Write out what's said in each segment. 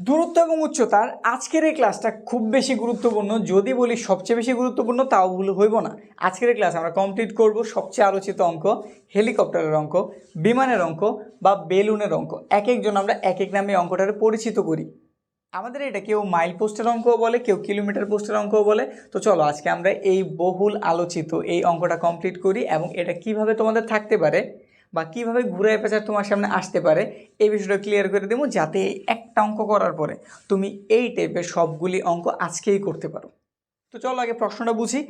দূরত্ব এবং উচ্চতার আজকের এই ক্লাসটা খুব বেশি গুরুত্বপূর্ণ। যদি বলি সবচেয়ে বেশি গুরুত্বপূর্ণ, তাও ভুল হইব না। আজকের এই ক্লাস আমরা কমপ্লিট করব সবচেয়ে আলোচিত অঙ্ক হেলিকপ্টারের অঙ্ক, বিমানের অঙ্ক বা বেলুনের অঙ্ক। এক একজন আমরা এক এক নামে অঙ্কটারে পরিচিত করি। আমাদের এটা কেউ মাইল পোস্টের অঙ্কও বলে, কেউ কিলোমিটার পোস্টের অঙ্কও বলে। তো চলো, আজকে আমরা এই বহুল আলোচিত এই অঙ্কটা কমপ্লিট করি এবং এটা কীভাবে তোমাদের থাকতে পারে বা কীভাবে ঘুরে পেঁচার তোমার সামনে আসতে পারে, এই বিষয়টা ক্লিয়ার করে দেবো যাতে একটা অঙ্ক করার পরে তুমি এই টাইপের সবগুলি অঙ্ক আজকেই করতে পারো। তো চলো আগে প্রশ্নটা বুঝি।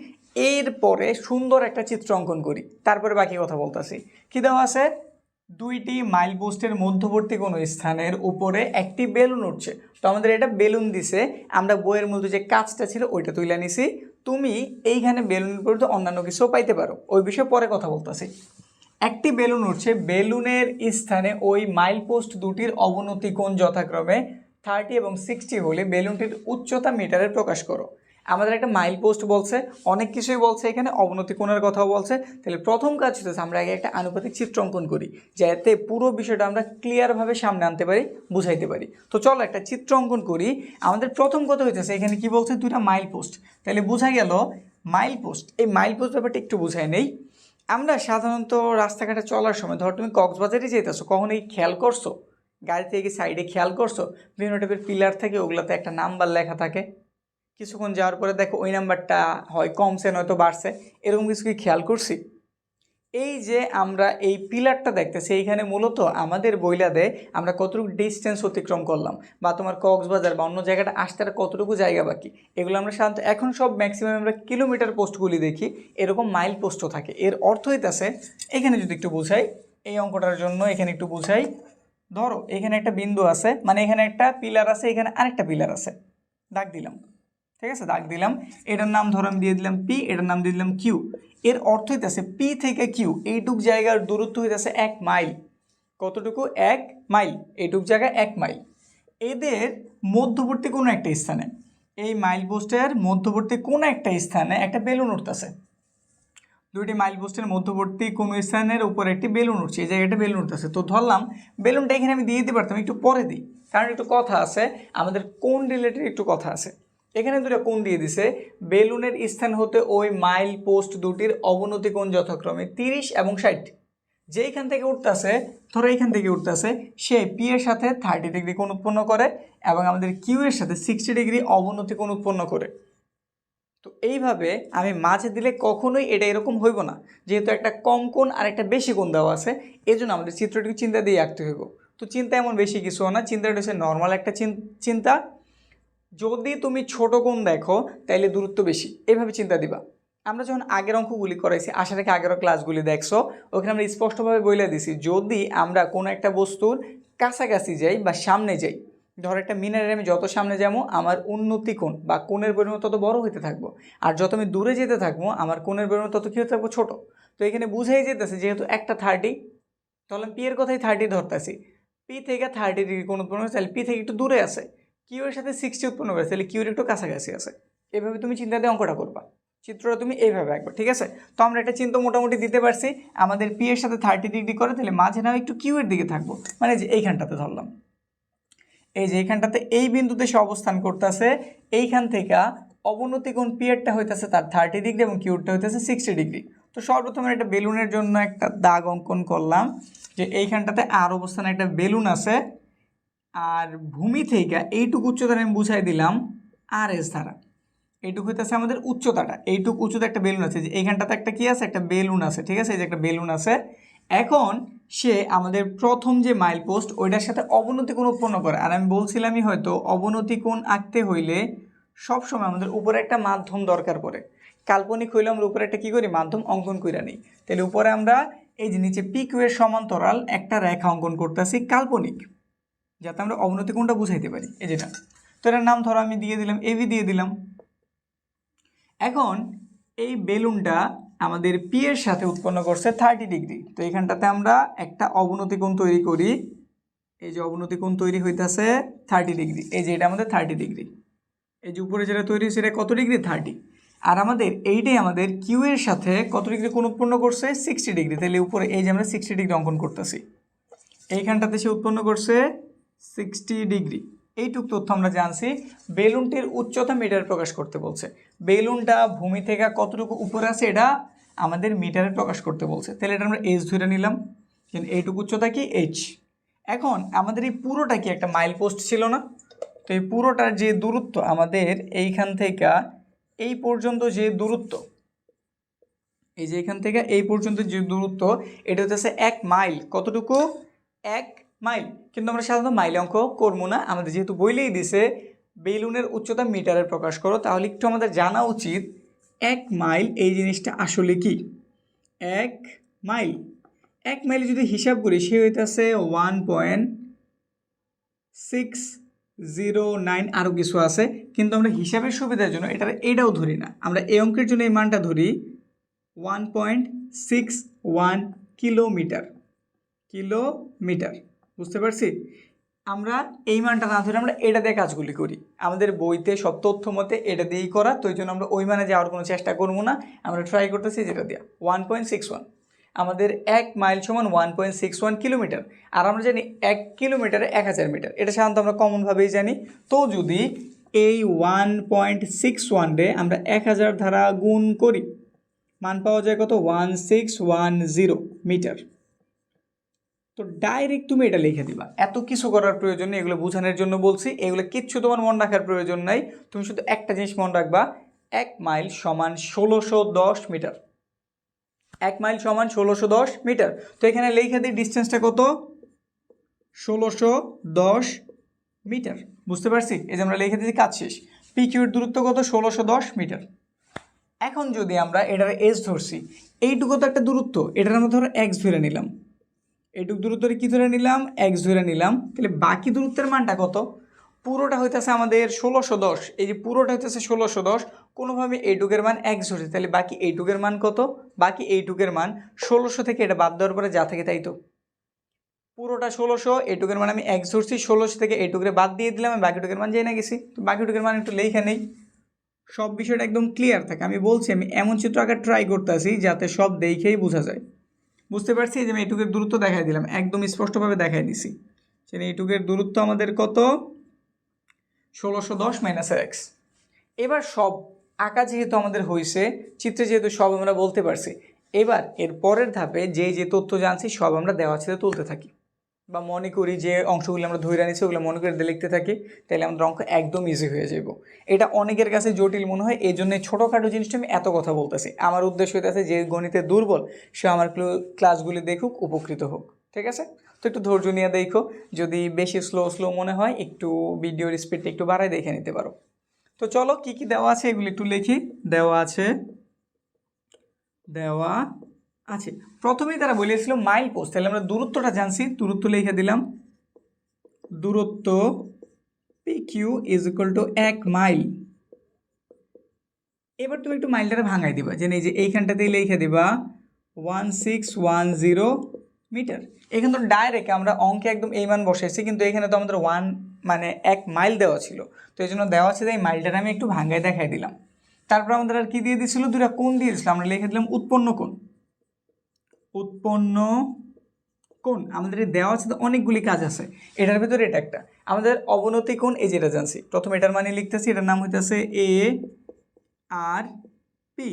এরপরে সুন্দর একটা চিত্র অঙ্কন করি, তারপরে বাকি কথা বলতেছি। কী দেওয়া আছে? দুইটি মাইল পোস্টের মধ্যবর্তী কোনো স্থানের উপরে একটি বেলুন উঠছে। তো আমাদের এটা বেলুন দিছে, আমরা বইয়ের মধ্যে যে কাজটা ছিল ওইটা তুলে নিছি। তুমি এইখানে বেলুনের পরিবর্তে অন্যান্য কিছুও পাইতে পারো। ওই বিষয়ে পরে কথা বলতেছি। একটি বেলুন উঠছে বেলুনের স্থানে ওই মাইল পোস্ট দুটির অবনতি কোণ যথাক্রমে থার্টি এবং সিক্সটি হলে বেলুনটির উচ্চতা মিটারে প্রকাশ করো। আমাদের একটা মাইল পোস্ট বলছে, অনেক কিছুই বলছে এখানে, অবনতি কোণের কথাও বলছে। তাহলে প্রথম কাজ হচ্ছে আমরা আগে একটা আনুপাতিক চিত্র অঙ্কন করি, যাতে পুরো বিষয়টা আমরা ক্লিয়ারভাবে সামনে আনতে পারি, বুঝাইতে পারি। তো চলো একটা চিত্র অঙ্কন করি। আমাদের প্রথম কথা হইতেছে, এখানে কি বলছে? দুইটা মাইল পোস্ট তাহলে বোঝা গেল মাইল পোস্ট এই মাইল পোস্ট ব্যাপারটা একটু বোঝাই নেই। আমরা সাধারণত রাস্তাঘাটে চলার সময়, ধর তুমি কক্সবাজারে যেতেছো, কখনো এই খেয়াল করছ? গাড়ি থেকে সাইডে খেয়াল করছ? বিভিন্ন টাইপের পিলার থাকে, ওগুলোতে একটা নাম্বার লেখা থাকে। কিছুক্ষণ যাওয়ার পরে দেখো ওই নাম্বারটা হয়, কমছে নয়তো বাড়ছে। এরকম কিছু কি খেয়াল করছি? এই যে আমরা এই পিলারটা দেখতেছি, এইখানে মূলত আমাদের বইলাদে আমরা কতটুকু ডিস্টেন্স অতিক্রম করলাম বা তোমার কক্সবাজার বা অন্য জায়গাটা আসতে আর কতটুকু জায়গা বাকি? এগুলো আমরা সাধারণত এখন সব ম্যাক্সিমাম আমরা কিলোমিটার পোস্টগুলি দেখি, এরকম মাইল পোস্টও থাকে। এর অর্থ হইতেছে, এখানে যদি একটু বুঝাই, এই অঙ্কটার জন্য এখানে একটু বুঝাই, ধরো এখানে একটা বিন্দু আছে মানে এখানে একটা পিলার আছে, এখানে আরেকটা পিলার আছে। দাগ দিলাম। ঠিক আছে? দাগ দিলাম। এটার নাম ধরো আমি দিয়ে দিলাম পি এটার নাম দিয়ে দিলাম কিউ এর অর্থ হইতেছে পি থেকে কিউ এইটুক জায়গার দূরত্ব হইতেছে এক মাইল। কতটুকু? এক মাইল। এইটুক জায়গায় এক মাইল। এদের মধ্যবর্তী কোনো একটা স্থানে, এই মাইল পোস্টের মধ্যবর্তী কোনো একটা স্থানে একটা বেলুন উঠতেছে। দুইটি মাইল পোস্টের মধ্যবর্তী কোনো স্থানের উপরে একটি বেলুন উঠছে, এই জায়গাটা বেলুন উঠতেছে। তো ধরলাম, বেলুনটা এখানে আমি দিয়ে দিতে পারতাম, একটু পরে দিই। কারণ একটু কথা আছে, আমাদের কোন রিলেটেড একটু কথা আছে। এখানে দুটো কোণ দিয়ে দিছে। বেলুনের স্থান হতে ওই মাইল পোস্ট দুটির অবনতি কোণ যথাক্রমে তিরিশ এবং ষাট। যেইখান থেকে উঠতেছে, ধরো এইখান থেকে উঠতেছে, সে পি এর সাথে থার্টি ডিগ্রি কোণ উৎপন্ন করে এবং আমাদের কিউ এর সাথে সিক্সটি ডিগ্রি অবনতি কোণ উৎপন্ন করে। তো এইভাবে আমি মাঝে দিলে কখনোই এটা এরকম হইব না। যেহেতু একটা কম কোণ আর একটা বেশি কোণ দেওয়া আছে এই জন্য আমাদের চিত্রটিকে চিন্তা দিয়ে আঁকতে হইব। তো চিন্তা এমন বেশি কিছু না, চিন্তাটা হচ্ছে নর্মাল একটা চিন- চিন্তা। যদি তুমি ছোট কোণ দেখো, তাইলে দূরত্ব বেশি। এভাবে চিন্তা দিবা। আমরা যখন আগের অঙ্কগুলি করাইছি, আশা রেখে আগের ক্লাসগুলি দেখছ, ওখানে আমরা স্পষ্টভাবে বলে দিছি, যদি আমরা কোনো একটা বস্তুর কাছাকাছি যাই বা সামনে যাই, ধর একটা মিনারের আমি যত সামনে যাব, আমার উন্নতি কোণ বা কোণের পরিমাণ তত বড় হইতে থাকব। আর যত আমি দূরে যেতে থাকব, আমার কোণের পরিমাণ তত কী হতে থাকব? ছোটো। তো এখানে বুঝাই যেতেছে, যেহেতু একটা থার্টি তাহলে পি এর কথাই থার্টি ধরতেছি। পি থেকে থার্টি ডিগ্রি উৎপন্ন হয়েছে তাহলে পি থেকে একটু দূরে আছে। কিউ এর সাথে সিক্সটি উৎপন্ন করেছে, তাহলে কিউর একটু কাছাকাছি আছে। এভাবে তুমি চিন্তা দিয়ে অঙ্কটা করবা। চিত্রটা তুমি এইভাবে আঁকবা, ঠিক আছে? তো আমরা একটা চিন্তা মোটামুটি দিতে পারছি। আমাদের পি এর সাথে থার্টি ডিগ্রি করে, তাহলে মাঝে না একটু কিউ এর দিকে থাকব। মানে যে এইখানটাতে ধরলাম। এই যে এইখানটাতে এই বিন্দুতে সে অবস্থান করতেছে, এইখান থেকে অবনতি কোণ পিয়ারটা হইতেছে তার থার্টি ডিগ্রি এবং কিউরটা হইতেছে সিক্সটি ডিগ্রি তো সর্বপ্রথমে একটা বেলুনের জন্য একটা দাগ অঙ্কন করলাম, যে এইখানটাতে আর অবস্থানে একটা বেলুন আছে আর ভূমি থেকে এইটুকু উচ্চতা আমি বুঝাই দিলাম আর এস ধারা। এইটুকু হইতেছে আমাদের উচ্চতাটা। এইটুকু উচ্চতা একটা বেলুন আছে। যে এইখানটাতে একটা কি আছে? একটা বেলুন আছে, ঠিক আছে? এই যে একটা বেলুন আছে। এখন সে আমাদের প্রথম যে মাইল পোস্ট ওইটার সাথে অবনতি কোণ উৎপন্ন করে। আর আমি বলছিলামই হয়তো অবনতি কোণ আঁকতে হইলে সবসময় আমাদের উপরে একটা মাধ্যম দরকার পড়ে। কাল্পনিক হইলে আমরা উপরে একটা কী করি? মাধ্যম অঙ্কন করে নিই। তাহলে উপরে আমরা এই যে নিচে পি কিউ এর সমান্তরাল একটা রেখা অঙ্কন করতেছি কাল্পনিক। যাতে আমরা অবনতি কোণটা বুঝাইতে পারি। এই যেটা তো এটার নাম ধরো আমি দিয়ে দিলাম এবি দিয়ে দিলাম। এখন এই বেলুনটা আমাদের পি এর সাথে উৎপন্ন করছে থার্টি ডিগ্রি তো এখানটাতে আমরা একটা অবনতি কোণ তৈরি করি। এই যে অবনতি কোণ তৈরি হইতাছে থার্টি ডিগ্রি এই যে এটা আমাদের থার্টি ডিগ্রি এই যে উপরে যেটা তৈরি এটা কত ডিগ্রি থার্টি আর আমাদের এইটাই আমাদের কিউ এর সাথে কত ডিগ্রি কোণ উৎপন্ন করছে? সিক্সটি ডিগ্রি তাহলে উপরে এই যে আমরা সিক্সটি ডিগ্রি অঙ্কন করতেছি। এইখানটাতে সে উৎপন্ন করছে সিক্সটি ডিগ্রি। এইটুক তথ্য আমরা জানছি। বেলুনটির উচ্চতা মিটারে প্রকাশ করতে বলছে। বেলুনটা ভূমি থেকে কতটুকু উপরে আছে এটা আমাদের মিটারে প্রকাশ করতে বলছে। তাহলে এটা আমরা এইচ ধরে নিলাম। কিন্তু এইটুকু উচ্চতা কি? এইচ এখন আমাদের এই পুরোটা কি একটা মাইল পোস্ট ছিল না? তো এই পুরোটার যে দূরত্ব আমাদের এইখান থেকে এই পর্যন্ত যে দূরত্ব, এই যে এখান থেকে এই পর্যন্ত যে দূরত্ব, এটা হচ্ছে এক মাইল কতটুকু? এক মাইল কিন্তু আমরা সাধারণত মাইল অঙ্ক করব না। আমাদের যেহেতু বইলেই দিছে, বেলুনের উচ্চতা মিটারে প্রকাশ করো, তাহলে একটু আমাদের জানা উচিত এক মাইল এই জিনিসটা আসলে কি? এক মাইল। এক মাইল যদি হিসাব করি, সে হইতেছে one point six zero nine আরও কিছু আছে। কিন্তু আমরা হিসাবের সুবিধার জন্য এটার এটাও ধরি না। আমরা এই অঙ্কের জন্য এই মানটা ধরি one point six one kilometre. Kilometre. বুঝতে পারছি? আমরা এই মানটা না ধরে আমরা এটা দিয়ে কাজগুলি করি। আমাদের বইতে সব তথ্য মতে এটা দিয়েই করা, তো জন্য আমরা ওই মানে যাওয়ার কোনো চেষ্টা করব না। আমরা ট্রাই করতেছি যেটা দেওয়া ওয়ান পয়েন্ট সিক্স ওয়ান আমাদের এক মাইল সমান one point six one kilometre আর আমরা জানি এক কিলোমিটারে এক হাজার মিটার এটা সাধারণত আমরা কমনভাবেই জানি। তো যদি এই ওয়ান পয়েন্ট সিক্স ওয়ান আমরা এক হাজার ধারা গুণ করি, মান পাওয়া যায় কত? One six one zero metre তো ডাইরেক্ট তুমি এটা লিখে দিবা। এত কিছু করার প্রয়োজন নেই, এগুলো বোঝানোর জন্য বলছি, এগুলো কিচ্ছু তোমার মন রাখার প্রয়োজন নাই। তুমি শুধু একটা জিনিস মনে রাখবা, এক মাইল সমান ষোলোশো দশ মিটার। এক মাইল সমান ষোলোশো দশ মিটার। তো এখানে লিখে দিই ডিস্টেন্সটা কত? ষোলোশো দশ মিটার। বুঝতে পারছি? এই যে আমরা লিখে দিচ্ছি কাজ শেষ। পিকিউর দূরত্ব কত? ষোলোশো দশ মিটার। এখন যদি আমরা এটার এস ধরছি, এইটুকু তো একটা দূরত্ব, এটার আমরা ধরো এক্স ধরে নিলাম। এইটুকু দূরত্বরে কী ধরে নিলাম? এক্স ধরে নিলাম। তাহলে বাকি দূরত্বের মানটা কত? পুরোটা হইতেছে আমাদের ষোলোশো দশ। এই যে পুরোটা হইতেছে ষোলোশো দশ, কোনোভাবে এইটুকের মান এক ধরছে। তাহলে বাকি এইটুকের মান কত? বাকি এইটুকের মান ষোলোশো থেকে এটা বাদ দেওয়ার পরে যা থাকে তাই তো। পুরোটা ষোলোশো, এইটুকের মান আমি এক ধরছি, ষোলোশো থেকে এইটুকের বাদ দিয়ে দিলাম, আমি বাকিটুকের মান জেনে গেছি। তো বাকিটুকের মান একটু লেখা নেই। সব বিষয়টা একদম ক্লিয়ার থাকে। আমি বলছি, আমি এমন চিত্র আগে ট্রাই করতেছি যাতে সব দেখেই বোঝা যায়। বুঝতে পারছি যে আমি এইটুকের দূরত্ব দেখাই দিলাম, একদম স্পষ্টভাবে দেখাই দিছি। যে এইটুকের দূরত্ব আমাদের কত? ষোলোশো দশ মাইনাস এক্স এবার সব আঁকা যেহেতু আমাদের হয়েছে চিত্রে যেহেতু সব আমরা বলতে পারছি, এবার এর পরের ধাপে যে যে তথ্য জানছি সব আমরা দেওয়া ছেড়ে তুলতে থাকি। বা মনে করি যে অংশগুলো আমরা ধরে আনিছি ওগুলো মনে করে লিখতে থাকি তাহলে আমাদের অঙ্ক একদম ইজি হয়ে যাব এটা অনেকের কাছে জটিল মনে হয় এই জন্য ছোটোখাটো জিনিসটা আমি এত কথা বলতেছি। আমার উদ্দেশ্য হইতেছে যে গণিতে দুর্বল, সে আমার ক্লাসগুলি দেখুক, উপকৃত হোক, ঠিক আছে? তো একটু ধৈর্য নিয়ে দেখো, যদি বেশি স্লো স্লো মনে হয়, একটু ভিডিওর স্পিডটা একটু বাড়ায় দেখে নিতে পারো। তো চলো, কি কি দেওয়া আছে? এগুলো একটু লিখি। দেওয়া আছে, দেওয়া আছে প্রথমেই তারা বলেছিল মাইল পোস্ট, তাহলে আমরা দূরত্বটা জানছি, দূরত্ব লিখে দিলাম। দূরত্ব P Q is equal to এক মাইল। এবার তুমি একটু মাইলটারে ভাঙাই দিবা, যে এই যে এইখানটাতেই লিখে দিবা one six one zero metre. এখানে তো ডাইরেক্ট আমরা অঙ্কে একদম এই মান বসেছি কিন্তু এখানে তো আমাদের ওয়ান মানে এক মাইল দেওয়া ছিল। তো এই জন্য দেওয়া আছে এই মাইলটারে আমি একটু ভাঙায় দেখাই দিলাম। তারপর আমাদের আর কি দিয়ে দিয়েছিল দুটা কোণ দিয়ে দিয়েছিল আমরা লিখে দিলাম উৎপন্ন কোণ। উৎপন্ন কোন আমাদের দেওয়া আছে তো অনেকগুলি কাজ আছে। এটার ভিতরে এটা একটা। আমাদের অবনতি কোন এই যেটা জানছি। প্রথমে এটার মানে লিখতেছি, এটার নাম হইতেছে এ আর পি।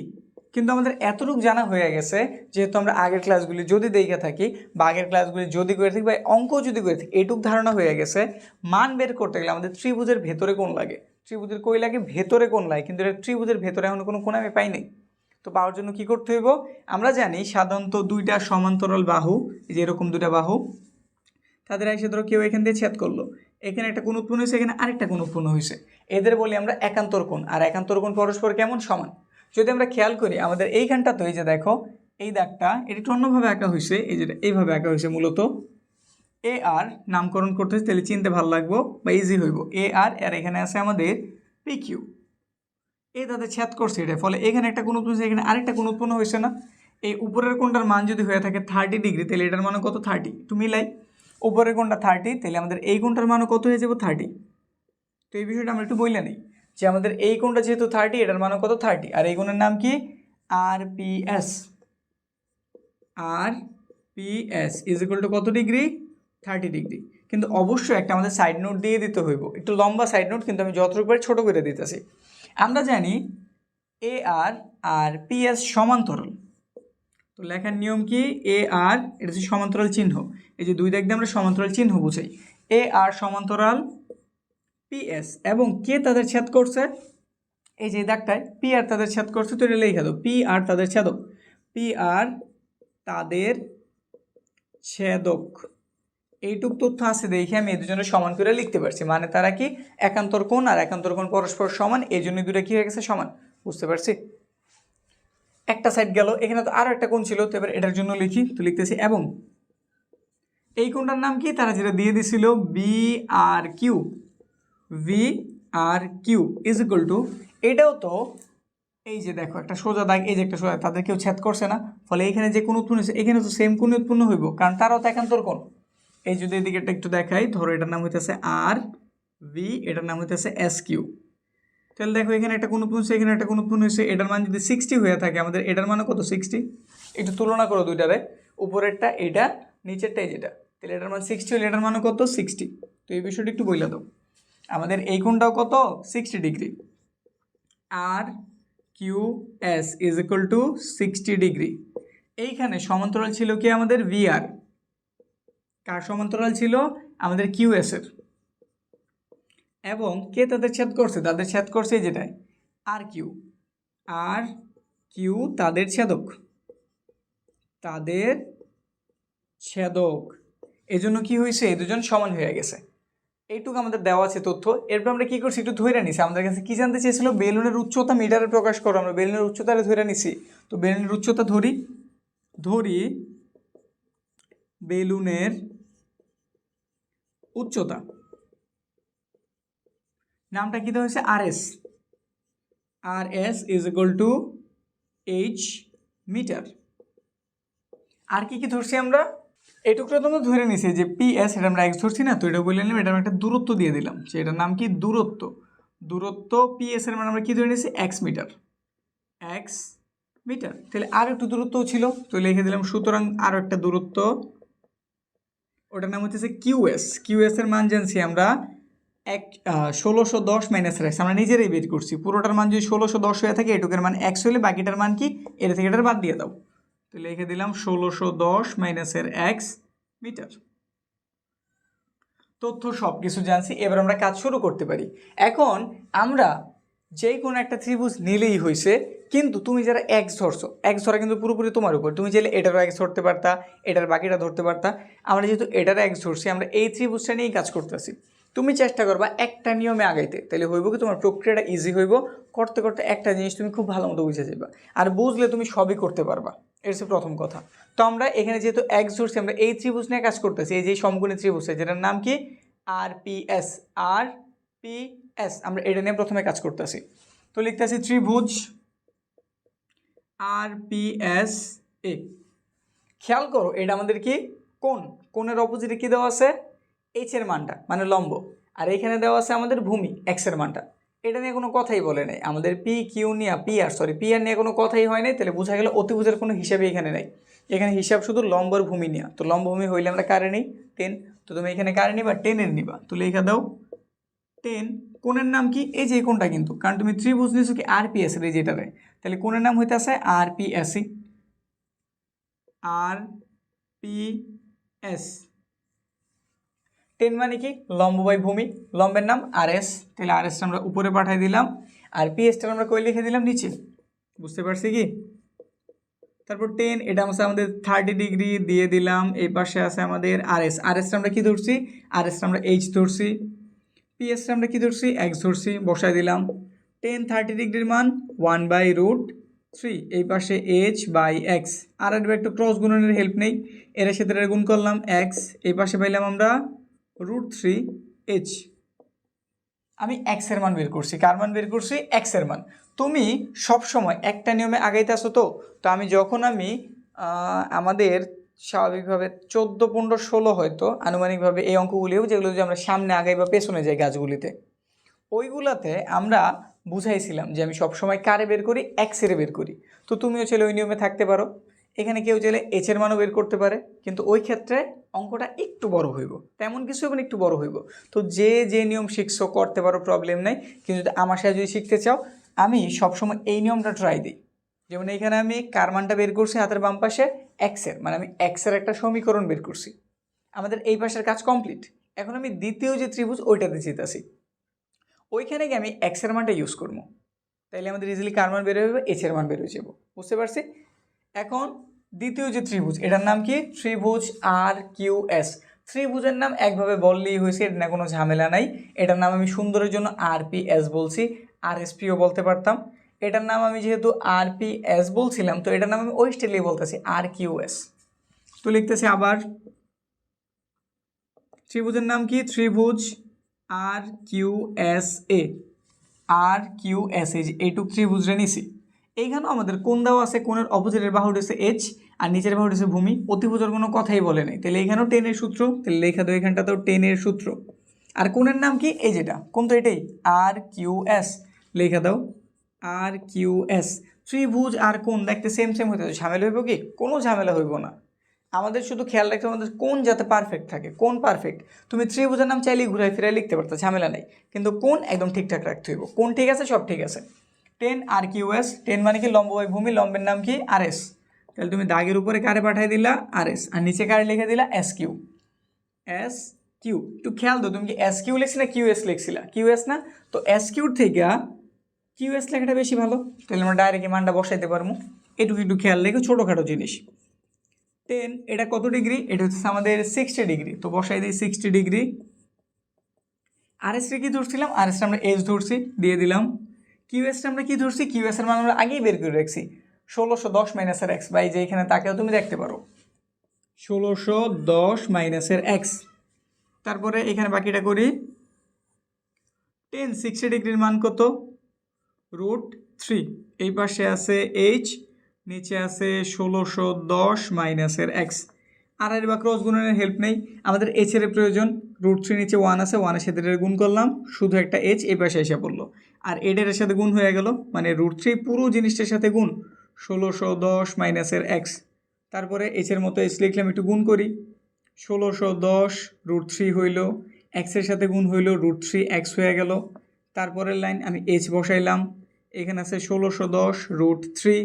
কিন্তু আমাদের এতটুকু জানা হয়ে গেছে, যেহেতু আমরা আগের ক্লাসগুলি যদি দেখে থাকি বা আগের ক্লাসগুলি যদি করে থাকি বা অঙ্ক যদি করে থাকি, এটুক ধারণা হয়ে গেছে, মান বের করতে গেলে আমাদের ত্রিভুজের ভেতরে কোন লাগে। ত্রিভুজের কই লাগে? ভেতরে কোন লাগে। কিন্তু এটা ত্রিভুজের ভেতরে এখন কোনো কোণ আমি পাই নাই। তো পাওয়ার জন্য কি করতে হইব? আমরা জানি সাধারণত দুইটা সমান্তরাল বাহু যে এরকম দুইটা বাহু, তাদের এসে ধরো কেউ এখান দিয়ে ছেদ করল। এখানে একটা কোণ উৎপন্ন হয়েছে এখানে আরেকটা কোণ উৎপন্ন হয়েছে এদের বলি আমরা একান্তর কোণ, আর একান্তর কোণ পরস্পর কেমন? সমান। যদি আমরা খেয়াল করি, আমাদের এইখানটা তো এই যে দেখো, এই দাগটা এটা একটু অন্যভাবে আঁকা হয়েছে এই যেটা এইভাবে আঁকা হয়েছে মূলত। এ আর নামকরণ করতেছে তাহলে চিনতে ভালো লাগবো বা ইজি হইব। এ আর আর এখানে আছে আমাদের পি কিউ এই তাদের ছেদ করছে এটা। ফলে এখানে একটা কোণ উৎপন্ন এখানে আরেকটা কোণ উৎপন্ন হয়েছে না। এই উপরের কোণটার মান যদি হয়ে থাকে থার্টি ডিগ্রি তাহলে এটার মানে কত? থার্টি একটু মিলাই। উপরের কোণটা থার্টি তাহলে আমাদের এই কোণটার মানও কত হয়ে যাবে? থার্টি তো এই বিষয়টা আমরা একটু বললে নেই। যে আমাদের এই কোণটা যেহেতু থার্টি এটার মানও কত? থার্টি আর এই কোণের নাম কি? R P S R P S is equal to কত ডিগ্রি থার্টি ডিগ্রি কিন্তু অবশ্যই একটা আমাদের সাইড নোট দিয়ে দিতে হইব। একটু লম্বা সাইড নোট কিন্তু আমি যতটুকু ছোটো করে দিতেছি। আমরা জানি এ আর আর পি এস সমান্তরাল। তো লেখার নিয়ম কি? এ আর এটা হচ্ছে সমান্তরাল চিহ্ন। এই যে দুই দিয়ে আমরা সমান্তরাল চিহ্ন বুঝাই। এ আর সমান্তরাল পি এস এবং কে তাদের ছেদ করছে। এই যে দাগটায় পি আর তাদের ছেদ করছে, তো এটা লেখা দাও। পি আর তাদের ছেদক। পি আর তাদের ছেদক। এইটুক তথ্য আছে দেখে আমি এই দুজনের সমান করে লিখতে পারছি। মানে তারা কি একান্তর কোণ আর একান্তর কোণ পরস্পর সমান? এই জন্য দুটা কি হয়ে গেছে? সমান। বুঝতে পারছি? একটা সাইড গেল, এখানে তো আরও একটা কোণ ছিল, তো এবার এটার জন্য লিখি, তো লিখতেছি এবং। এই কোণটার নাম কি? তারা যেটা দিয়ে দিছিল B R Q V R Q is equal to এটাও তো এই যে দেখো, একটা সোজা দাগ, এই যে একটা সোজা, তাদের কেউ ছেদ করছে না। ফলে এখানে যে কোন উৎপন্ন এখানে তো সেম কোন উৎপন্ন হইব, কারণ তারাও তো একান্তর কোণ। এই যদি এদিকে একটা দেখাই, ধরো এটার নাম হইতেছে আর ভি এটার নাম হইতেছে এস কিউ তাহলে দেখো এখানে একটা কোন হয়েছে এখানে একটা কোন উৎপন্ন হয়েছে এটার মান যদি সিক্সটি হয়ে থাকে, আমাদের এটার মানে কত সিক্সটি একটু তুলনা করো দুইটারে উপরেরটা এটা নিচেরটাই যেটা। তাহলে এটার মান সিক্সটি হলে এটার মানে কত? সিক্সটি তো এই বিষয়টা একটু বইলা দাও। আমাদের এই কোণটাও কত? Sixty degree R Q S is equal to sixty degree এইখানে সমান্তরাল ছিল কি আমাদের ভিআর কার সমান্তরাল ছিল? আমাদের কিউ এর। এবং কে তাদের ছেদ করছে? তাদের ছেদ করছে যেটাই আর কিউ আর কিউ তাদের ছেদক। তাদের ছেদক। এজন্য কি হয়েছে? এই দুজন সমান হয়ে গেছে। এইটুকু আমাদের দেওয়া আছে তথ্য। এরপর আমরা কী করছি? একটু ধরে নিছি। আমাদের কাছে কি জানতে চেয়েছিল? বেলুনের উচ্চতা মিটারে প্রকাশ করো। আমরা বেলুনের উচ্চতারে ধরে নিছি। তো বেলুনের উচ্চতা ধরি। ধরি বেলুনের উচ্চতা। নামটা কি হয়েছে? R S R S is equal to H metre আর কি কি ধরছি আমরা? এটুকুটা তোমরা ধরে নিছি যে পি এস এটা আমরা এক্স ধরছি না, তো এটা বলে নিলাম এটা আমরা একটা দূরত্ব দিয়ে দিলাম। যে এটার নাম কি? দূরত্ব। দূরত্ব পি এস এর মানে আমরা কি ধরে নিছি? এক্স মিটার এক্স মিটার তাহলে আর একটু দূরত্বও ছিল, তো লিখে দিলাম, সুতরাং আরও একটা দূরত্ব ওটার নাম হচ্ছে কিউএস কিউএস এর মান জানছি আমরা এক ষোলোশো দশ মাইনাস এক্স আমরা নিজেরাই বের করছি। পুরোটার মান যদি ষোলোশো দশ হয়ে থাকে, এটুকের মান এক্স হলে বাকিটার মান কি? এটা থেকে এটার বাদ দিয়ে দাও। তো লিখে দিলাম ষোলোশো দশ মাইনাসের এক্স মিটার তথ্য সব কিছু জানছি, এবার আমরা কাজ শুরু করতে পারি। এখন আমরা যে কোনো একটা ত্রিভুজ নিলেই হয়েছে কিন্তু তুমি যারা এক্স ধরছো, এক্স ধরা কিন্তু পুরোপুরি তোমার উপর। তুমি চাইলে এটারও এক্স ধরতে পারতা, এটার বাকিটা ধরতে পারতা। আমরা যেহেতু এটার এক্স ধরছি, আমরা এই থ্রি ত্রিভুজটা নিয়েই কাজ করতেছি। তুমি চেষ্টা করবা একটা নিয়মে আগাইতে। তাহলে হইব কি তোমার প্রক্রিয়াটা ইজি হইব, করতে করতে একটা জিনিস তুমি খুব ভালো মতো বুঝে যাবা আর বুঝলে তুমি সবই করতে পারবা। এটা হচ্ছে প্রথম কথা। তো আমরা এখানে যেহেতু এক্স ধরছি, আমরা এই ত্রিভুজ নিয়ে কাজ করতেছি, এই যে সমকোণী ত্রিভুজ যেটার নাম কি? R P S R P S আমরা এটা নিয়ে প্রথমে কাজ করতেছি। তো লিখতেছি ত্রিভুজ আর পি এস এ খেয়াল করো, এটা আমাদের কি? কোন কোণের অপোজিটে কি দেওয়া আছে? এইচ এর মানটা মানে লম্ব। আর এখানে দেওয়া আছে আমাদের ভূমি এক্সের মানটা। এটা নিয়ে কোনো কথাই বলে নাই। আমাদের পি কিউ নিয়ে P R sorry P R নিয়ে কোনো কথাই হয় নাই, তাহলে বোঝা গেল অতিভুজের কোনো হিসাবে এখানে নেই। এখানে হিসাব শুধু লম্বর ভূমি নেওয়া তো লম্ব ভূমি হইলে আমরা কারে নিই? টেন তো তুমি এখানে কারে নিবা? টেনের নিবা। তো লেখা দাও টেন কোণের নাম কি? এই যে কোণটা কিন্তু। কারণ তুমি ত্রিভুজ নিয়েছো কি আর পি এস এই যেটারে তাহলে কোনের নাম হইতে আছে আর পি এস এসি আর পি এস। টেন মানে কি? লম্ব বাই ভূমি। লম্বের নাম আর এস। তাহলে আর এসটা আমরা উপরে পাঠিয়ে দিলাম। আর পি এসটা আমরা কই লিখে দিলাম? নিচে। বুঝতে পারছি কি? তারপর টেন, এটা আছে আমাদের থার্টি ডিগ্রি দিয়ে দিলাম। এই পাশে আছে আমাদের আর এস। আর এসটা আমরা কী ধরছি? আর এসটা আমরা এইচ ধরছি। পি এসটা আমরা কী ধরছি? এক্স ধরছি। বসায় দিলাম। টেন থার্টি ডিগ্রির মান ওয়ান বাই রুট থ্রি এই পাশে এইচ বাই এক্স আর একবার একটু ক্রস গুণনের হেল্প নেই। এর সাথে গুণ করলাম এক্স এই পাশে পাইলাম আমরা রুট থ্রি এইচ আমি এক্সের মান বের করছি। কার মান বের করছি? এক্সের মান। তুমি সব সময় একটা নিয়মে আগাইতে আসো তো? তো আমি যখন আমি আমাদের স্বাভাবিকভাবে চোদ্দ, পনেরো, ষোলো হয়তো আনুমানিকভাবে এই অঙ্কগুলিও যেগুলো যদি আমরা সামনে আগাই বা পেছনে যাই গাছগুলিতে, ওইগুলাতে আমরা বুঝাইছিলাম যে আমি সবসময় কারে বের করি এক্সেরে বের করি। তো তুমিও ছেলে ওই নিয়মে থাকতে পারো। এখানে কেউ চাইলে এইচ এর মানও বের করতে পারে, কিন্তু ওই ক্ষেত্রে অঙ্কটা একটু বড় হইব। তেমন কিছু এবং একটু বড় হইব। তো যে যে নিয়ম শিখছো, করতে পারো প্রবলেম নেই। কিন্তু আমার সাথে যদি শিখতে চাও, আমি সবসময় এই নিয়মটা ট্রাই দিই। যেমন এইখানে আমি কার মানটা বের করছি হাতের বাম পাশে? এক্সের মানে আমি এক্সের একটা সমীকরণ বের করছি। আমাদের এই পাশের কাজ কমপ্লিট এখন আমি দ্বিতীয় যে ত্রিভুজ, ওইটাতে যেতেছি। ওইখানে গিয়ে আমি এক্সের মানটা ইউজ করব। তাইলে আমাদের ইজিলি কার মান হবে এইচ এর মান বের হয়ে যাব। বুঝতে পারছি? এখন দ্বিতীয় যে ত্রিভুজ, এটার নাম কি? ত্রিভুজ আর কিউ এস ত্রিভুজের নাম একভাবে বললেই হয়েছে এটা না কোনো ঝামেলা নাই। এটার নাম আমি সুন্দরের জন্য আর পি এস বলছি। আর এস পিও বলতে পারতাম। এটার নাম আমি যেহেতু আর পি এস বলছিলাম, তো এটার নাম আমি ওই স্টাইলেই বলতেছি আর কিউ এস তো লিখতেছি আবার। ত্রিভুজের নাম কি? ত্রিভুজ আর কিউ এস এ আর কিউ এস যে এইটুক ত্রিভুজটা নিছি। এইখানেও আমাদের কোন দেওয়া আছে, কোণের অপোজিটের বাহু হচ্ছে এইচ আর নিচের বাহু হচ্ছে ভূমি। অতিভুজের কোনো কথাই বলে নাই। তাহলে এখানেও টেনের সূত্র, তাহলে লেখা দাও এখানটাতেও টেনের সূত্র। আর কোণের নাম কি? এই যেটা। কোন তো এটাই? আর কিউ এস লেখা দাও। আর কিউ এস ত্রিভুজ আর কোণ, দেখতে সেম সেম হবে। ঝামেলা হইব কি? কোনো ঝামেলা হইব না। আমাদের শুধু খেয়াল রাখতে আমাদের কোন যাতে পারফেক্ট থাকে, কোন পারফেক্ট তুমি ত্রিভুজের নাম চাইলেই ঘুরাই ফিরাই লিখতে পারতো, ঝামেলা নেই। কিন্তু কোন একদম ঠিকঠাক রাখতে হইব? কোন ঠিক আছে, সব ঠিক আছে। Tan R Q S, tan মানে কি লম্ব ভূমি, লম্বের নাম কি আর এস। তাহলে তুমি দাগের উপরে কারে পাঠিয়ে দিলা? আর এস। আর নিচে কারে লিখে দিলা? S Q. S Q. একটু খেয়াল দাও, তুমি কি এস কিউ লিখছি না কিউ এস লিখছিলা? কিউ এস না? তো এস কিউর থেকে কিউ এস লেখাটা বেশি ভালো। তাহলে আমরা ডাইরেক্ট মানটা বসাইতে পারব। এটুকু একটু খেয়াল রেখে ছোটোখাটো জিনিস। টেন এটা কত ডিগ্রি? এটা হচ্ছে আমাদের সিক্সটি ডিগ্রি। তো বসাই দিই সিক্সটি ডিগ্রি। আর এসটা কি ধরছিলাম? আর এসটা আমরা এস ধরছি, দিয়ে দিলাম। কিউ এসটা আমরা কি ধরছি? কিউ এস এর মান আমরা আগেই বের করে রাখছি। ষোলোশো দশ মাইনাসের এক্স বাই যে এখানে তাকেও তুমি দেখতে পারো। ষোলোশো দশ মাইনাসের এক্স তারপরে এখানে বাকিটা করি। টেন সিক্সটি ডিগ্রির মান কত? রুট থ্রি এই পাশে আছে এইচ নিচে আছে ষোলোশো দশ মাইনাসের এক্স আর এর বা ক্রস গুণনের হেল্প নেই। আমাদের এইচ এর প্রয়োজন। রুট থ্রি নিচে ওয়ান আছে ওয়ানের সাথে এটার গুণ করলাম। শুধু একটা এইচ এই পাশে এসে পড়ল। আর এডের সাথে গুণ হয়ে গেল মানে রুট থ্রি পুরো জিনিসটার সাথে গুণ ষোলোশো দশ মাইনাসের এক্স তারপরে এইচের মতো এইচ লিখলাম একটু গুণ করি। ষোলোশো দশ রুট থ্রি হইল এক্সের সাথে গুণ হইল রুট থ্রি এক্স হয়ে গেল। তারপরের লাইন আমি এইচ বসাইলাম। এখানে আছে ষোলোশো দশ রুট থ্রি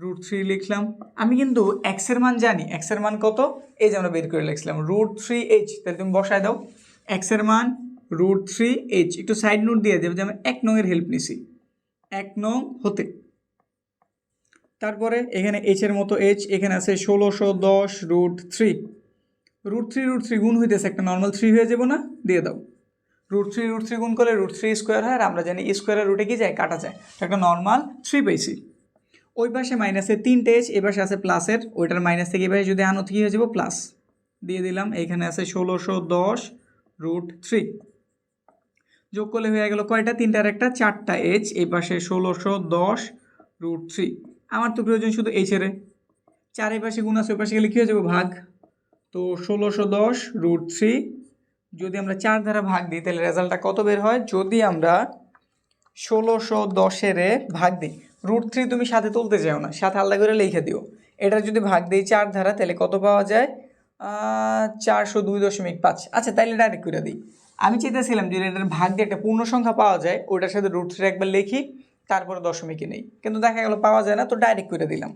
রুট থ্রি লিখলাম। আমি কিন্তু এক্সের মান জানি। এক্সের মান কত? এই যে আমরা বের করে লিখছিলাম। রুট থ্রি এইচ তাহলে তুমি বসায় দাও। এক্সের মান রুট থ্রি এইচ একটু সাইড নোট দিয়ে দেবে যে আমি এক নংয়ের হেল্প নিছি। এক নং হতে। তারপরে এখানে এইচের মতো এইচ এখানে আছে ষোলোশো দশ root three root three root three গুণ হইতেছে একটা নর্মাল থ্রি হয়ে যাব না? দিয়ে দাও। রুট থ্রি রুট থ্রি গুণ করলে রুট থ্রি স্কোয়ার হয়। আর আমরা জানি স্কোয়ারের রুটে কি যায়? কাটা যায়। একটা নর্মাল থ্রি পেয়েছি ওই পাশে মাইনাসের তিনটে এইচ এ পাশে আছে প্লাসের ওইটার মাইনাস থেকে এ পাশে যদি আনো কি হয়ে যাব প্লাস দিয়ে দিলাম, এখানে আছে ষোলোশো দশ রুট থ্রি যোগ করলে হয়ে গেল কয়টা? তিনটার একটা, চারটা এইচ এই পাশে ষোলোশো দশ রুট থ্রি আমার তো প্রয়োজন শুধু এইচ এর। চার পাশে গুণ আছে, ওই পাশে গেলে কী হয়ে যাবে? ভাগ। তো ষোলোশো দশ রুট থ্রি যদি আমরা চার দ্বারা ভাগ দিই, তাহলে রেজাল্টটা কত বের হয়? যদি আমরা ষোলোশো দশেরে ভাগ দিই রুট থ্রি তুমি সাথে তুলতে চাও না, সাথে আলাদা করে লিখে দিও। এটা যদি ভাগ দিই চার ধারা, তাহলে কত পাওয়া যায়? চারশো দুই দশমিক পাঁচ। আচ্ছা তাইলে ডাইরেক্ট করে দিই। আমি চেয়েছিলাম যে এটার ভাগ দিয়ে একটা পূর্ণ সংখ্যা পাওয়া যায় ওটার সাথে রুট থ্রি একবার লিখি, তারপরে দশমিকে নেই। কিন্তু দেখা গেল পাওয়া যায় না, তো ডাইরেক্ট করে দিলাম।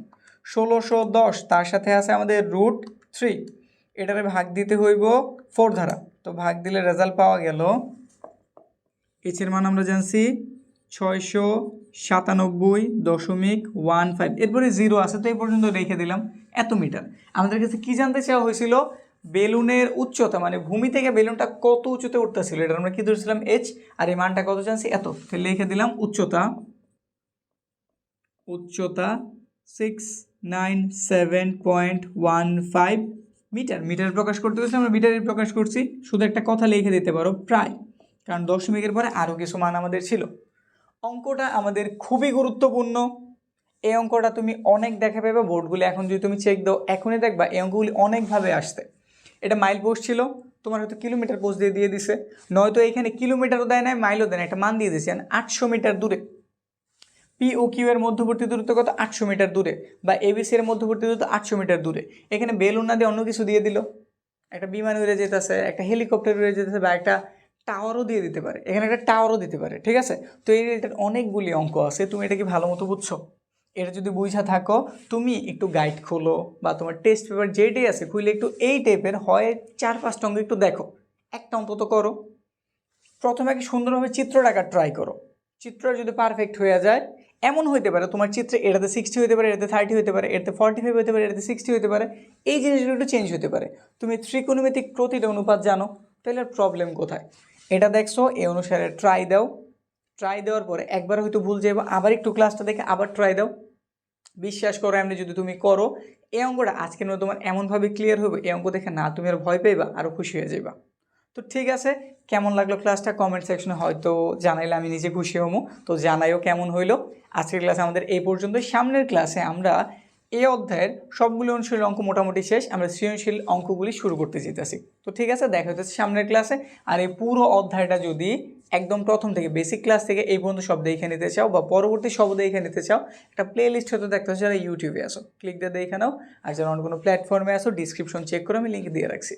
ষোলোশো দশ, তার সাথে আছে আমাদের রুট থ্রি এটারে ভাগ দিতে হইব ফোর ধারা। তো ভাগ দিলে রেজাল্ট পাওয়া গেল এইচের মান আমরা জানছি, ছয়শো সাতানব্বই দশমিক ওয়ান ফাইভ। এরপরে জিরো আছে, তো এই পর্যন্ত রেখে দিলাম এত মিটার। আমাদের কাছে কি জানতে চাওয়া হয়েছিল? বেলুনের উচ্চতা মানে ভূমি থেকে বেলুনটা কত উঁচুতে উঠতেছিল? এটা আমরা কি ধরছিলাম? এইচ আর এই মানটা কত জানছি? এত। তাহলে লিখে দিলাম উচ্চতা। উচ্চতা six nine seven point one five metre. Metre প্রকাশ করতে গেলে আমরা মিটারে প্রকাশ করছি। শুধু একটা কথা লিখে দিতে পারো, প্রায়। কারণ দশমিকের পরে আরও কিছু মান আমাদের ছিল। অঙ্কটা আমাদের খুবই গুরুত্বপূর্ণ। এই অঙ্কটা তুমি অনেক দেখা পাবে, বোর্ডগুলি এখন যদি তুমি চেক দাও, এখনই দেখবা এই অঙ্কগুলি অনেকভাবে আসতে এটা মাইল পোস্ট ছিল, তোমার হয়তো কিলোমিটার পোস্ট দিয়ে দিয়ে দিছে। নয়তো এখানে কিলোমিটারও দেয় নাই মাইলও দেয় না একটা মান দিয়ে দিয়েছে আটশো মিটার দূরে। পি ও কিউ এর মধ্যবর্তী দূরত্ব কত? আটশো মিটার দূরে। বা এবিসি এর মধ্যবর্তী দূরত্ব আটশো মিটার দূরে। এখানে বেলুন না দিয়ে অন্য কিছু দিয়ে দিল। একটা বিমান উড়ে যেতেছে, একটা হেলিকপ্টার উড়ে যেতেছে বা একটা টাওয়ারও দিয়ে দিতে পারে। এখানে একটা টাওয়ারও দিতে পারে, ঠিক আছে? তো এই রিলেটেড অনেকগুলি অঙ্ক আছে, তুমি এটা কি ভালো মতো বুঝছ? এটা যদি বুঝা থাকো, তুমি একটু গাইড খোলো বা তোমার টেস্ট পেপার যেটাই আছে খুলে একটু এই টাইপের হয় চার পাঁচটা অঙ্ক একটু দেখো। একটা অন্তত করো। প্রথমে আগে সুন্দরভাবে চিত্র আঁকার ট্রাই করো। চিত্র যদি পারফেক্ট হয়ে যায়, এমন হইতে পারে, তোমার চিত্রে এটাতে সিক্সটি হতে পারে, এটাতে থার্টি হতে পারে, এটাতে ফর্টি ফাইভ হতে পারে, এটাতে সিক্সটি হতে পারে, এই জিনিসগুলো একটু চেঞ্জ হতে পারে। তুমি ত্রিকোণমিতিক প্রতিটা অনুপাত জানো, তাহলে প্রবলেম কোথায়? এটা দেখছ, এই অনুসারে ট্রাই দাও। ট্রাই দেওয়ার পরে একবার হয়তো ভুল যাব আবার একটু ক্লাসটা দেখে আবার ট্রাই দাও। বিশ্বাস করো, এমনি যদি তুমি করো, এই অঙ্কটা আজকের মধ্যে তোমার এমনভাবে ক্লিয়ার হবে এই অঙ্ক দেখে না, তুমি আর ভয় পেবা আরও খুশি হয়ে যাবা তো ঠিক আছে, কেমন লাগল ক্লাসটা কমেন্ট সেকশনে হয়তো জানাইলে আমি নিজে খুশি হব তো জানাইও কেমন হইল। আজকের ক্লাসে আমাদের এই পর্যন্ত সামনের ক্লাসে আমরা এই অধ্যায়ের সবগুলো অনুশীল অঙ্ক মোটামুটি শেষ, আমরা সৃজনশীল অঙ্কগুলি শুরু করতে যেতেছি। তো ঠিক আছে, দেখা হচ্ছে সামনের ক্লাসে। আর এই পুরো অধ্যায়টা যদি একদম প্রথম থেকে বেসিক ক্লাস থেকে এই পর্যন্ত সব দেখে নিতে চাও বা পরবর্তী সব দেখে নিতে চাও, একটা প্লে লিস্ট হয়তো দেখতে হচ্ছে যারা ইউটিউবে আসো ক্লিক দিয়ে দেখে নাও। আর যারা অন্য কোনো প্ল্যাটফর্মে আসো ডিসক্রিপশন চেক করে আমি লিঙ্ক দিয়ে রাখছি।